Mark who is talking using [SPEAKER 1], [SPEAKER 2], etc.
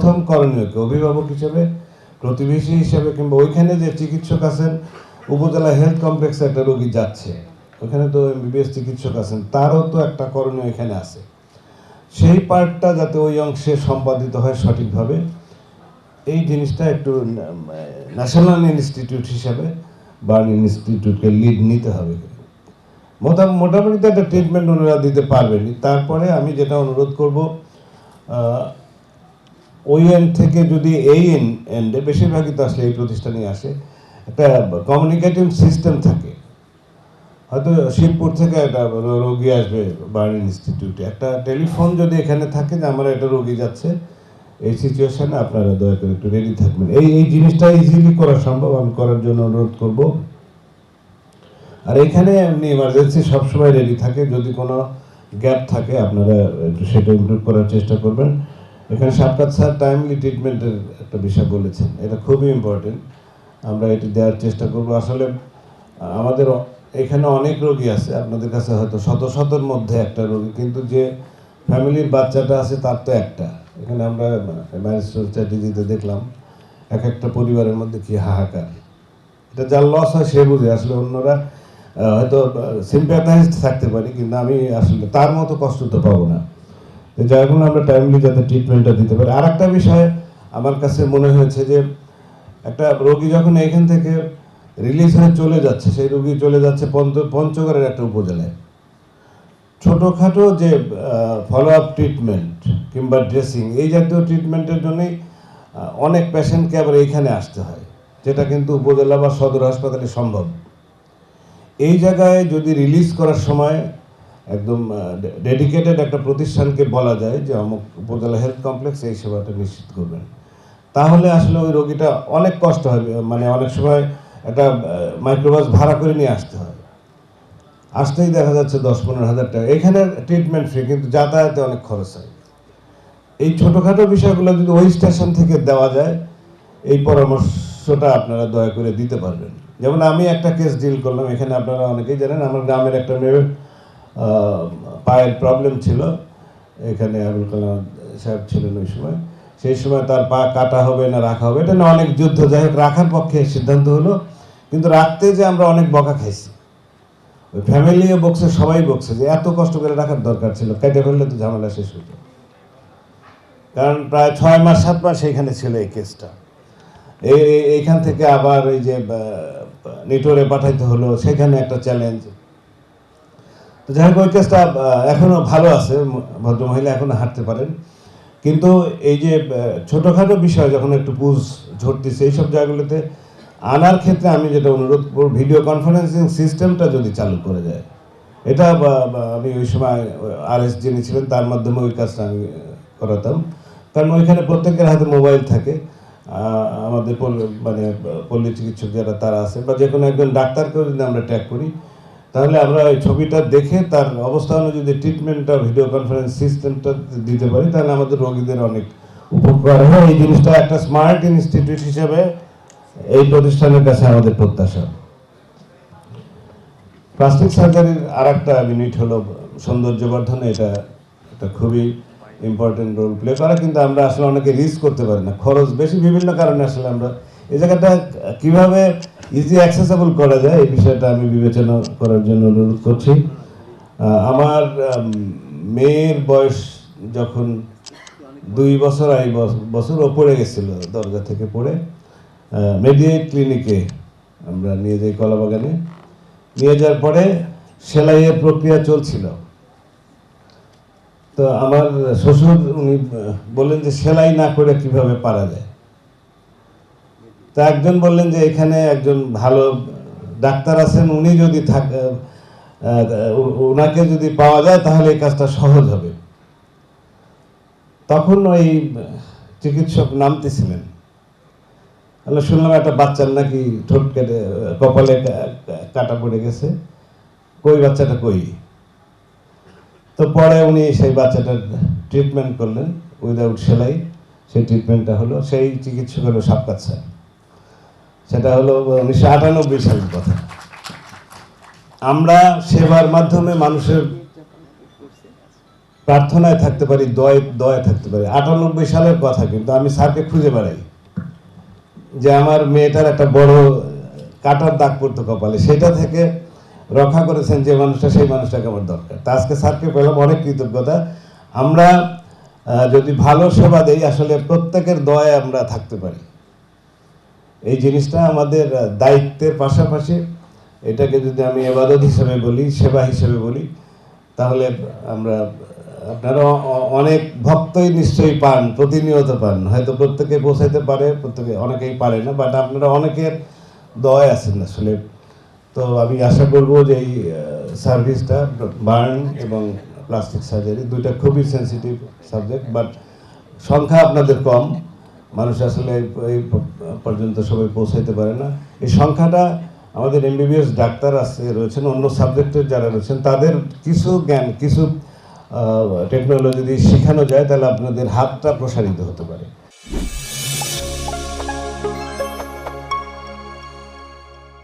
[SPEAKER 1] প্রথম করণীয় কি? অভিভাবক হিসেবে, প্রতিবেশী হিসেবে, কিংবা ওইখানে যে চিকিৎসক আছেন, উপজেলা হেলথ কমপ্লেক্সে একটা রোগী যাচ্ছে। ওখানে তো এমবিবিএস চিকিৎসক আছেন, তারও তো একটা করণীয় এখানে আছে। সেই পার্টটা যাতে ওই অংশে সম্পাদিত হয় সঠিকভাবে, এই জিনিসটা একটু ন্যাশনাল ইনস্টিটিউট হিসাবে বার্ন ইনস্টিটিউটকে লিড নিতে হবে। মোটা- মোটামুটি তো একটা ট্রিটমেন্ট ওনারা দিতে পারবেনই। তারপরে আমি যেটা অনুরোধ করব ওই থেকে যদি এই এন এন্ডে বেশিরভাগই তো আসলে এই প্রতিষ্ঠানেই আসে। একটা কমিউনিকেটিভ সিস্টেম থাকে। হয়তো শিবপুর থেকে একটা রোগী আসবে বার্ন ইনস্টিটিউটে একটা টেলিফোন যদি এখানে থাকে যে, আমার একটা রোগী যাচ্ছে, এই সিচুয়েশানে আপনারা দয়া করে একটু রেডি থাকবেন। এই এই জিনিসটা ইজিলি করা সম্ভব, আমি করার জন্য অনুরোধ করব। আর এখানে এমনি ইমার্জেন্সি সবসময় রেডি থাকে। যদি কোনো গ্যাপ থাকে, আপনারা সেটা ইমপ্রুভ করার চেষ্টা করবেন। এখানে সাক্ষাৎ স্যার টাইমলি ট্রিটমেন্টের একটা বিষয় বলেছেন। এটা খুবই ইম্পর্টেন্ট আমরা এটি দেওয়ার চেষ্টা করব। আসলে, আমাদের এখানে অনেক রোগী আছে। আপনাদের কাছে হয়তো শত শতর মধ্যে একটা রোগী, কিন্তু যে ফ্যামিলির বাচ্চাটা আছে, তার তো একটা। এখানে আমরা ম্যারেজ দেখলাম, এক একটা পরিবারের মধ্যে কি হাহাকার। এটা যার লস হয়, সে বুঝে। আসলে অন্যরা হয়তো সিম্প্যাথাইজড থাকতে পারি, কিন্তু আমি আসলে তার মতো কষ্ট তো পাবো না। তো যার জন্য আমরা টাইমলি যাতে ট্রিটমেন্টটা দিতে পারি। আর একটা বিষয় আমার কাছে মনে হয়েছে যে, একটা রোগী যখন এখান থেকে রিলিজ হয়ে চলে যাচ্ছে, সেই রোগী চলে যাচ্ছে পঞ্চ পঞ্চগড়ের একটা উপজেলায়। ছোটোখাটো যে ফলো আপ ট্রিটমেন্ট কিংবা ড্রেসিং এই জাতীয় ট্রিটমেন্টের জন্যই অনেক পেশেন্টকে আবার এইখানে আসতে হয়, যেটা কিন্তু উপজেলা বা সদর হাসপাতালে সম্ভব। এই জায়গায় যদি রিলিজ করার সময় একদম ডেডিকেটেড একটা প্রতিষ্ঠানকে বলা যায় যে অমুক উপজেলা হেলথ কমপ্লেক্স এই সেবাটা নিশ্চিত করবেন। তাহলে আসলে ওই রোগীটা অনেক কষ্ট হবে মানে অনেক সময় একটা মাইক্রোবাস ভাড়া করে নিয়ে আসতে হয়। আসতেই দেখা যাচ্ছে দশ পনেরো হাজার টাকা। এখানে ট্রিটমেন্ট ফ্রি কিন্তু যাতায়াতে অনেক খরচ হয়। এই ছোটোখাটো বিষয়গুলো যদি ওই স্টেশন থেকে দেওয়া যায়, এই পরামর্শটা আপনারা দয়া করে দিতে পারবেন। যেমন আমি একটা কেস ডিল করলাম, এখানে আপনারা অনেকেই জানেন, আমার গ্রামের একটা মেয়ের পায়ের প্রবলেম ছিল। এখানে আবুল কালাম সাহেব ছিলেন ওই সময়। সেই সময় তার পা কাটা হবে না রাখা হবে, এটা না অনেক যুদ্ধ। যাই হোক, রাখার পক্ষে সিদ্ধান্ত হলো। কিন্তু রাখতে যে আমরা অনেক বকা খাইছি। ওই ফ্যামিলিও বকছে, সবাই বকছে যে এত কষ্ট করে রাখার দরকার ছিল। কেটে ফেললে তো ঝামেলা শেষ হতো কারণ প্রায় ছয় মাস, সাত মাস এইখানে ছিল এই কেসটা এই এই- এইখান থেকে আবার এই যে নেটওয়ার্কে পাঠাইতে হলো। সেখানে একটা চ্যালেঞ্জ যাই হোক ওই কেসটা এখনও ভালো আছে ভদ্রমহিলা এখনও হাঁটতে পারেন। কিন্তু এই যে ছোটোখাটো বিষয় যখন একটু পুজ ঝরতেছে এইসব জায়গাগুলোতে আনার ক্ষেত্রে আমি যেটা অনুরোধ করব, ভিডিও কনফারেন্সিং সিস্টেমটা যদি চালু করে যায়। এটা আমি ওই সময় আর এস যিনি ছিলেন, তার মাধ্যমে ওই কাজটা আমি করাতাম। কারণ ওইখানে প্রত্যেকের হাতে মোবাইল থাকে। আমাদের মানে পল্লী চিকিৎসক যারা, তারা আছে বা যে কোনো একজন ডাক্তারকেও যদি আমরা ট্যাগ করি তাহলে আমরা ওই ছবিটা দেখে তার অবস্থা যদি ট্রিটমেন্টটা ভিডিও কনফারেন্স সিস্টেমটা দিতে পারি, তাহলে আমাদের রোগীদের অনেক উপকার হয় এই জিনিসটা একটা স্মার্ট ইনস্টিটিউট হিসেবে এই প্রতিষ্ঠানের কাছে আমাদের প্রত্যাশা। প্লাস্টিক সার্জারির আর একটা ইউনিট হলো সৌন্দর্যবর্ধনে, এটা এটা খুবই ইম্পর্টেন্ট রোল প্লে করে, কিন্তু আমরা আসলে অনেকে রিস্ক করতে পারি না। খরচ বেশি, বিভিন্ন কারণে আসলে আমরা এই জায়গাটা কীভাবে ইজি অ্যাক্সেসেবল করা যায়, এই বিষয়টা আমি বিবেচনা করার জন্য অনুরোধ করছি। আমার মেয়ের বয়স যখন দুই বছর, আড়াই বছ- বছর ও পড়ে গেছিল, দরজা থেকে পড়ে মেডিয়েট ক্লিনিকে আমরা নিয়ে যাই কলাবাগানে। নিয়ে যাওয়ার পরে সেলাইয়ের প্রক্রিয়া চলছিল। তো আমার শ্বশুর উনি বললেন যে সেলাই না করে কীভাবে পারা যায়? তা একজন বললেন যে এখানে একজন ভালো ডাক্তার আছেন, উনি যদি থাক ওনাকে যদি পাওয়া যায় তাহলে এই কাজটা সহজ হবে। তখন ওই চিকিৎসক নামতেছিলেন। তাহলে শুনলাম একটা বাচ্চার নাকি ঠোঁট কেটে, কপালে কাটা পড়ে গেছে। কই বাচ্চাটা কই? তো পরে উনি সেই বাচ্চাটার ট্রিটমেন্ট করলেন, উইদাউট সেলাই। সেই ট্রিটমেন্টটা হলো, সেই চিকিৎসক হলো সাপকাত স্যার। সেটা হলো উনিশশো আটানব্বই সালের কথা। আমরা সেবার মাধ্যমে মানুষের প্রার্থনায় থাকতে পারি, দয়ে দয়ে থাকতে পারি। আটানব্বই সালের কথা, কিন্তু আমি স্যারকে খুঁজে বেড়াই যে আমার মেয়েটার একটা বড় কাটার দাগ পড়তো কপালে, সেটা থেকে রক্ষা করেছেন যে মানুষটা, সেই মানুষটাকে আমার দরকার। তা আজকে স্যারকে পেলাম অনেক কৃতজ্ঞতা। আমরা যদি ভালো সেবা দেই, আসলে প্রত্যেকের দয়ে আমরা থাকতে পারি। এই জিনিসটা আমাদের দায়িত্বের পাশাপাশি এটাকে যদি আমি এবাদত হিসেবে বলি, সেবা হিসেবে বলি, তাহলে আমরা, আপনারা অনেক ভক্তই নিশ্চয়ই পান, প্রতিনিয়ত পান। হয়তো প্রত্যেকে পৌঁছাইতে পারে, প্রত্যেকে অনেকেই পারে না বাট আপনারা অনেকের দয় আছেন আসলে। তো আমি আশা করব যে এই সার্ভিসটা বার্ন এবং প্লাস্টিক সার্জারি দুইটা খুবই সেন্সিটিভ সাবজেক্ট বাট সংখ্যা আপনাদের কম। মানুষ আসলে এই- পর্যন্ত সবাই পৌঁছাইতে পারে না। এই সংখ্যাটা আমাদের এমবিবিএস ডাক্তার আছে, রয়েছেন, অন্য সাবজেক্টের যারা রয়েছেন, তাদের কিছু জ্ঞান, কিছু টেকনোলজি যদি শেখানো যায়, তাহলে আপনাদের হাতটা প্রসারিত হতে পারে।